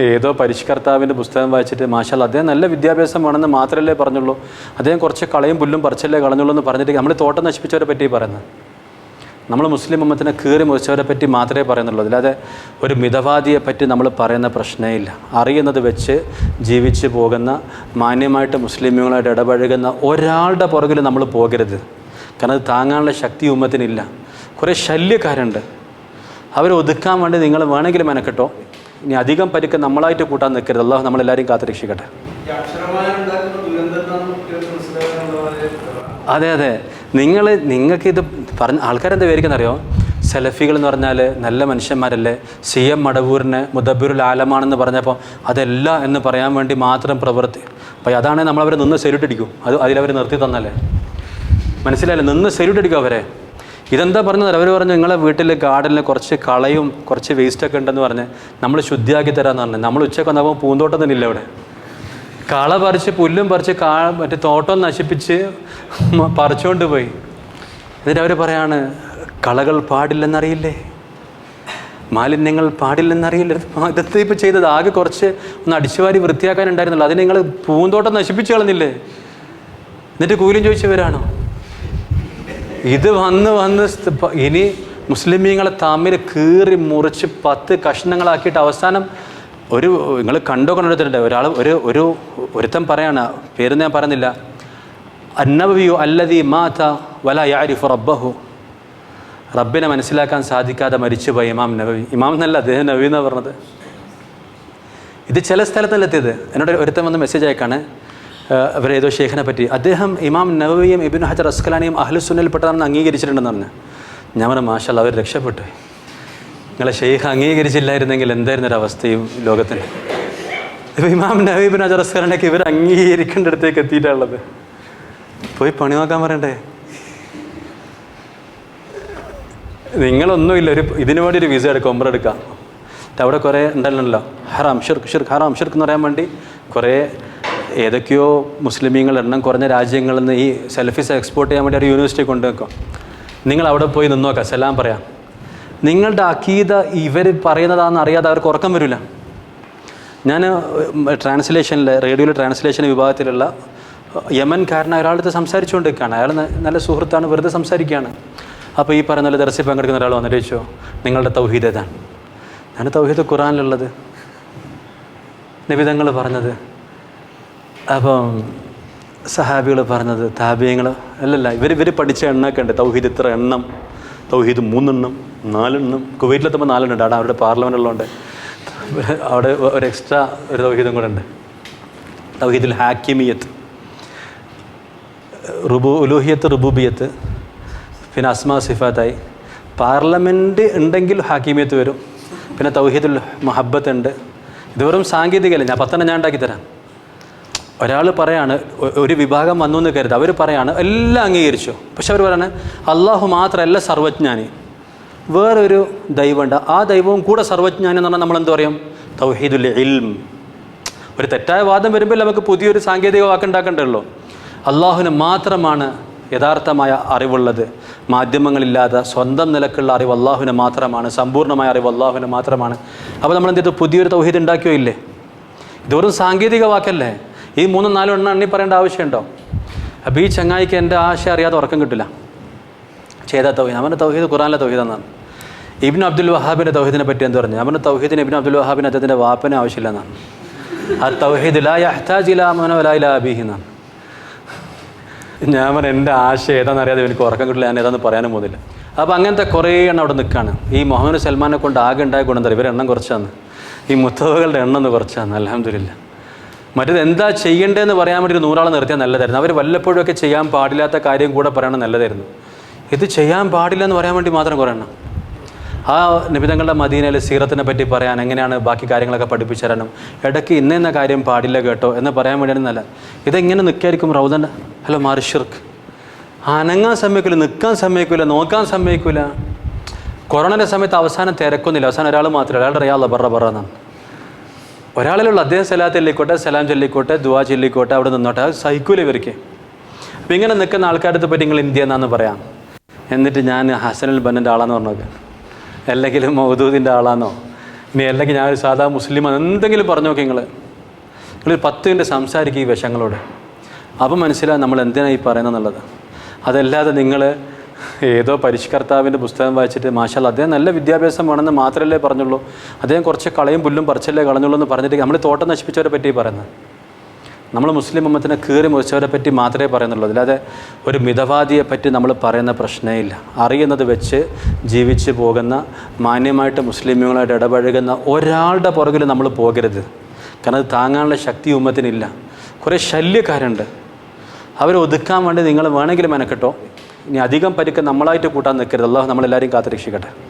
ഏതോ പരിഷ്കർത്താവിന്റെ പുസ്തകം വായിച്ചിട്ട് മാഷാൽ അദ്ദേഹം നല്ല വിദ്യാഭ്യാസം വേണമെന്ന് മാത്രമല്ലേ പറഞ്ഞുള്ളൂ. അദ്ദേഹം കുറച്ച് കളയും പുല്ലും പറിച്ചല്ലേ കളഞ്ഞുള്ളൂ എന്ന് പറഞ്ഞിട്ട് നമ്മൾ തോട്ടം നശിപ്പിച്ചവരെ പറ്റി പറയുന്നത്. നമ്മൾ മുസ്ലിം അമ്മത്തിനെ കീറി മുറിച്ചവരെ പറ്റി മാത്രമേ പറയുന്നുള്ളൂ. അല്ലാതെ ഒരു മിതവാദിയെ പറ്റി നമ്മൾ പറയുന്ന പ്രശ്നമേ ഇല്ല അറിയുന്നത് വെച്ച് ജീവിച്ച് പോകുന്ന മാന്യമായിട്ട് മുസ്ലിമുകളായിട്ട് ഇടപഴകുന്ന ഒരാളുടെ പുറകിൽ നമ്മൾ പോകരുത്. കാരണം അത് താങ്ങാനുള്ള ശക്തി ഉമ്മത്തിനില്ല. കുറേ ശല്യക്കാരുണ്ട്. അവരെ ഒതുക്കാൻ വേണ്ടി നിങ്ങൾ വേണമെങ്കിൽ മെനക്കെട്ടോ. ഇനി അധികം പരിക്ക് നമ്മളായിട്ട് കൂട്ടാൻ നിൽക്കരുത്. അള്ളാഹു നമ്മളെല്ലാവരും കാത്തുരക്ഷിക്കട്ടെ അതെ അതെ. നിങ്ങൾ നിങ്ങൾക്ക് ഇത് പറഞ്ഞ ആൾക്കാരെന്താ വിചാരിക്കുന്നറിയോ? സെലഫികൾ എന്ന് പറഞ്ഞാൽ നല്ല മനുഷ്യന്മാരല്ലേ? സി എം മടവൂരിനെ മുദബിറുൽ ആലമാണെന്ന് പറഞ്ഞപ്പോൾ അതല്ല എന്ന് പറയാൻ വേണ്ടി മാത്രം പ്രവൃത്തി. അപ്പോൾ അതാണെങ്കിൽ നമ്മളവരെ നിന്ന് സെല്യൂട്ട് അടിക്കും. അത് അതിലവർ നിർത്തി തന്നല്ലേ മനസ്സിലായില്ലേ? നിന്ന് സെല്യൂട്ട് അടിക്കും അവരെ. ഇതെന്താ പറഞ്ഞത്? അവർ പറഞ്ഞു നിങ്ങളെ വീട്ടിൽ ഗാർഡനിൽ കുറച്ച് കളയും കുറച്ച് വേസ്റ്റൊക്കെ ഉണ്ടെന്ന് പറഞ്ഞ് നമ്മൾ ശുദ്ധിയാക്കി തരാമെന്ന് പറഞ്ഞു. നമ്മൾ ഉച്ചയ്ക്ക് വന്നപ്പോൾ പൂന്തോട്ടം തന്നെ ഇല്ല അവിടെ. കള പറിച്ച് പുല്ലും പറിച്ച് കാ മറ്റേ തോട്ടം നശിപ്പിച്ച് പറിച്ചുകൊണ്ട് പോയി. എന്നിട്ട് അവർ പറയാണ് കളകൾ പാടില്ലെന്നറിയില്ലേ? മാലിന്യങ്ങൾ പാടില്ലെന്നറിയില്ല? ഇതൊക്കെ ഇപ്പോൾ ചെയ്തത് ആകെ കുറച്ച് ഒന്ന് അടിച്ചുവാരി വൃത്തിയാക്കാനുണ്ടായിരുന്നുള്ളൂ അതിന് നിങ്ങൾ പൂന്തോട്ടം നശിപ്പിച്ചു കളഞ്ഞില്ലേ? എന്നിട്ട് കൂലിയും ചോദിച്ചവരാണോ ഇത് വന്ന് വന്ന് ഇനി മുസ്ലിമീങ്ങളെ തമ്മിൽ കീറി മുറിച്ച് പത്ത് കഷ്ണങ്ങളാക്കിയിട്ട് അവസാനം ഒരു നിങ്ങൾ കണ്ടോ കണ്ടെടുത്തിട്ടുണ്ട് ഒരാൾ ഒരു ഒരു ഒരുത്തൻ പറയാണ് പേര് ഞാൻ പറയുന്നില്ല. അന്നബിയു അല്ലതി മാത വല യാരിഫു റബ്ബഹു. റബ്ബിനെ മനസ്സിലാക്കാൻ സാധിക്കാതെ മരിച്ചുപോയി ഇമാം നബവി. ഇമാം എന്നല്ല അദ്ദേഹം നബി എന്നാണ് പറഞ്ഞത്. ഇത് ചില സ്ഥലത്തല്ലെത്തിയത് എന്നോട് ഒരുത്തൻ വന്ന് മെസ്സേജ് അയക്കാണ്. അവരേതോ ഷേഖിനെ പറ്റി. അദ്ദേഹം ഇമാം നബവിയും ഇബിൻ ഹജർ അസ്കലാനിയും അഹ്ലുസുന്നൽപ്പെട്ടതാണെന്ന് അംഗീകരിച്ചിട്ടുണ്ടെന്ന് പറഞ്ഞു. ഞാൻ പറഞ്ഞു മാഷല്ല അവർ രക്ഷപ്പെട്ടു. നിങ്ങളെ ഷെയ്ഖ് അംഗീകരിച്ചില്ലായിരുന്നെങ്കിൽ എന്തായിരുന്നു ഒരു അവസ്ഥയും ലോകത്തിന് ഇപ്പോൾ ഇമാം നവീബിൻ ഹജർ അസ്കലാനൊക്കെ ഇവർ അംഗീകരിക്കേണ്ട അടുത്തേക്ക് എത്തിയിട്ടുള്ളത്. പോയി പണി നോക്കാൻ പറയണ്ടേ? നിങ്ങളൊന്നുമില്ല ഒരു ഇതിനു വേണ്ടി ഒരു വിസ എടുക്കാം ഒമ്പ്ര എടുക്കാം. അവിടെ കുറേ ഉണ്ടല്ലോ ഹറാം ഷിർക്ക് ഷിർക്ക് ഹറാം ഷിർക്ക് എന്ന് പറയാൻ വേണ്ടി കുറേ ഏതൊക്കെയോ മുസ്ലിമീങ്ങൾ എണ്ണം കുറഞ്ഞ രാജ്യങ്ങളിൽ നിന്ന് ഈ സെൽഫീസ് എക്സ്പോർട്ട് ചെയ്യാൻ വേണ്ടി ഒരു യൂണിവേഴ്സിറ്റി കൊണ്ടുവെക്കും. നിങ്ങൾ അവിടെ പോയി നിന്നോക്കാം സലാം പറയാം. നിങ്ങളുടെ അക്കീത ഇവർ പറയുന്നതാണെന്ന് അറിയാതെ അവർക്ക് ഉറക്കം വരില്ല. ഞാൻ ട്രാൻസ്ലേഷനിൽ റേഡിയോയിലെ ട്രാൻസ്ലേഷൻ വിഭാഗത്തിലുള്ള യമൻകാരനായ ഒരാളടുത്ത് സംസാരിച്ചുകൊണ്ടിരിക്കുകയാണ്. അയാൾ നല്ല സുഹൃത്താണ് വെറുതെ സംസാരിക്കുകയാണ്. അപ്പോൾ ഈ പറയുന്ന പോലെ ദർശി പങ്കെടുക്കുന്ന ഒരാൾ വന്നിട്ട് ചോദിച്ചോ നിങ്ങളുടെ തൗഹീദ് ഏതാണ്? ഞാൻ തൗഹീദ് ഖുറാനിലുള്ളത് നിബിതങ്ങൾ പറഞ്ഞത് അപ്പം സഹാബികൾ പറഞ്ഞത് താബിയങ്ങൾ അല്ലല്ല ഇവർ ഇവർ പഠിച്ച എണ്ണമൊക്കെ ഉണ്ട്. തൗഹീദ് ഇത്ര എണ്ണം തൗഹീദ് മൂന്നെണ്ണം നാലെണ്ണം. കുവൈറ്റിലെത്തുമ്പോൾ നാലെണ്ണം ഉണ്ട് അവിടെ അവരുടെ പാർലമെന്റ് ഉള്ളതുകൊണ്ട് അവിടെ ഒരു എക്സ്ട്രാ ഒരു തൗഹീദും കൂടെ ഉണ്ട്. തൗഹീദുൽ ഹാക്കിമിയത്ത് റുബു ഉലൂഹിയത്ത് റുബൂബിയത്ത് പിന്നെ അസ്മാ സിഫാത്തായി. പാർലമെന്റ് ഉണ്ടെങ്കിൽ ഹാക്കിമിയത്ത് വരും. പിന്നെ തൗഹീദുൽ മഹബത്ത് ഉണ്ട്. ഇത് വെറും സാങ്കേതികമല്ല ഞാൻ പത്തെണ്ണം ഞാൻ ഉണ്ടാക്കി തരാം. ഒരാൾ പറയാണ് ഒരു വിഭാഗം വന്നു എന്ന് കരുത്. അവർ പറയാണ് എല്ലാം അംഗീകരിച്ചു. പക്ഷെ അവർ പറയാണ് അള്ളാഹു മാത്രമല്ല സർവജ്ഞാനി. വേറൊരു ദൈവമുണ്ട്. ആ ദൈവവും കൂടെ സർവജ്ഞാനി എന്ന് പറഞ്ഞാൽ നമ്മൾ എന്ത് പറയും? തൗഹീദുൽ ഇൽം. ഒരു തെറ്റായ വാദം വരുമ്പോൾ നമുക്ക് പുതിയൊരു സാങ്കേതിക വാക്കുണ്ടാക്കണ്ടല്ലോ അള്ളാഹുവിന് മാത്രമാണ് യഥാർത്ഥമായ അറിവുള്ളത്. മാധ്യമങ്ങളില്ലാതെ സ്വന്തം നിലക്കുള്ള അറിവ് അള്ളാഹുവിന് മാത്രമാണ് സമ്പൂർണമായ അറിവ് അള്ളാഹുവിന് മാത്രമാണ്. അപ്പോൾ നമ്മൾ എന്ത് ചെയ്തു? പുതിയൊരു തൗഹീദ് ഉണ്ടാക്കിയോ ഇല്ലേ? ഇതൊരു സാങ്കേതിക വാക്കല്ലേ? ഈ മൂന്നും നാലും എണ്ണം എണ്ണി പറയേണ്ട ആവശ്യമുണ്ടോ? അപ്പോൾ ഈ ചങ്ങായിക്ക് എന്റെ ആശയം അറിയാതെ ഉറക്കം കിട്ടില്ല. ചെയ്ത തൗഹീദ്. അവന്റെ തൗഹീദ് ഖുറാനിലെ തൗഹീദ് എന്നാണ് ഇബിൻ അബ്ദുൽ വഹാബിന്റെ തൗഹീദിനെ പറ്റി എന്ത് പറഞ്ഞു? അവന്റെ തൗഹീദിന് ഇബിൻ അബ്ദുൽ വഹാബിന് അദ്ദേഹത്തിന്റെ വാപ്പനെ ആവശ്യമില്ലെന്നാണ്. ആ തൗഹീദ് ലാ യഹ്താജ് ഇലാ മനോ ലാ ഇലാ എന്നാണ്. ഞാൻ പറഞ്ഞ എന്റെ ആശയം ഏതാണെന്ന് അറിയാതെ എനിക്ക് ഉറക്കം കിട്ടില്ല. ഞാൻ ഏതാണെന്ന് പറയാനും പോകുന്നില്ല. അപ്പോൾ അങ്ങനത്തെ കുറേ എണ്ണം അവിടെ നിൽക്കുകയാണ് ഈ മുഹമ്മദ് സൽമാനെ കൊണ്ട് ആകെ ഉണ്ടായ ഗുണം തരും ഇവരെ എണ്ണം കുറച്ചാണ് ഈ മുത്തവകളുടെ എണ്ണം ഒന്ന് കുറച്ചാണ് അലഹമില്ല മറ്റേത് എന്താ ചെയ്യേണ്ടതെന്ന് പറയാൻ വേണ്ടി ഒരു നൂറാളെ നിർത്തിയാൽ നല്ലതായിരുന്നു. അവർ വല്ലപ്പോഴും ഒക്കെ ചെയ്യാൻ പാടില്ലാത്ത കാര്യം കൂടെ പറയണം നല്ലതായിരുന്നു. ഇത് ചെയ്യാൻ പാടില്ല എന്ന് പറയാൻ വേണ്ടി മാത്രം കുറേ എണ്ണം. ആ നിബിതങ്ങളുടെ മദീനയിലെ സീറത്തിനെ പറ്റി പറയാൻ എങ്ങനെയാണ് ബാക്കി കാര്യങ്ങളൊക്കെ പഠിപ്പിച്ചു തരാനും ഇടയ്ക്ക് ഇന്ന ഇന്ന കാര്യം പാടില്ല കേട്ടോ എന്ന് പറയാൻ വേണ്ടിയാണ് നല്ല ഇതെങ്ങനെ നിൽക്കായിരിക്കും റൗദൻ ഹലോ മാറിഷിർക്ക് അനങ്ങാൻ സമ്മതിക്കില്ല നിൽക്കാൻ സമ്മതിക്കില്ല നോക്കാൻ സമ്മതിക്കില്ല കൊറോണയുടെ സമയത്ത് അവസാനം തിരക്കൊന്നുമില്ല. അവസാനം ഒരാൾ മാത്രമേ അയാളുടെ അറിയാമല്ലോ ബറ ഒരാളിലുള്ള അദ്ദേഹം സലാത്ത് ചൊല്ലിക്കോട്ടെ സലാം ചൊല്ലിക്കോട്ടെ ദുവാ ചൊല്ലിക്കോട്ടെ അവിടെ നിന്നോട്ടെ. അത് സഹിക്കൂല ഇവർക്ക്. അപ്പം ഇങ്ങനെ നിൽക്കുന്ന ആൾക്കാരുടെ പറ്റി നിങ്ങൾ ഇന്ത്യ എന്നാന്ന് പറയാം. എന്നിട്ട് ഞാൻ ഹസനുൽ ബന്നന്റെ ആളാന്ന് പറഞ്ഞത് അല്ലെങ്കിൽ മൗദൂദിന്റെ ആളാന്നോ? ഇനി അല്ലെങ്കിൽ ഞാനൊരു സാധാ മുസ്ലിമാണ് എന്തെങ്കിലും പറഞ്ഞു നോക്കി നിങ്ങൾ നിങ്ങൾ പത്ത് മിനിറ്റ് സംസാരിക്കുക ഈ വിഷങ്ങളോട് അപ്പം മനസ്സിലാവും നമ്മൾ എന്തിനാണ് ഈ പറയുന്നത് എന്നുള്ളത്. അതല്ലാതെ നിങ്ങൾ ഏതോ പരിഷ്കർത്താവിന്റെ പുസ്തകം വായിച്ചിട്ട് മാഷാൽ അദ്ദേഹം നല്ല വിദ്യാഭ്യാസം വേണമെന്ന് മാത്രമല്ലേ പറഞ്ഞുള്ളൂ. അദ്ദേഹം കുറച്ച് കളയും പുല്ലും പറിച്ചല്ലേ കളഞ്ഞുള്ളൂ എന്ന് പറഞ്ഞിട്ട് നമ്മൾ തോട്ടം നശിപ്പിച്ചവരെ പറ്റി പറയുന്നത്. നമ്മൾ മുസ്ലിം ഉമ്മത്തിനെ കീറി മുറിച്ചവരെ പറ്റി മാത്രമേ പറയുന്നുള്ളൂ. അല്ലാതെ ഒരു മിതവാദിയെ പറ്റി നമ്മൾ പറയുന്ന പ്രശ്നമേ ഇല്ല. അറിയുന്നത് വെച്ച് ജീവിച്ച് പോകുന്ന മാന്യമായിട്ട് മുസ്ലിമുകളായിട്ട് ഇടപഴകുന്ന ഒരാളുടെ പുറകിൽ നമ്മൾ പോകരുത്. കാരണം അത് താങ്ങാനുള്ള ശക്തി ഉമ്മത്തിനില്ല. കുറേ ശല്യക്കാരുണ്ട്. അവരെ ഒതുക്കാൻ വേണ്ടി നിങ്ങൾ വേണമെങ്കിൽ മെനക്കെട്ടോ? ഇനി അധികം പരിക്ക് നമ്മളായിട്ട് കൂട്ടാൻ നിൽക്കരുത്. അള്ളാഹു നമ്മളെല്ലാവരെയും കാത്തുരക്ഷിക്കട്ടെ.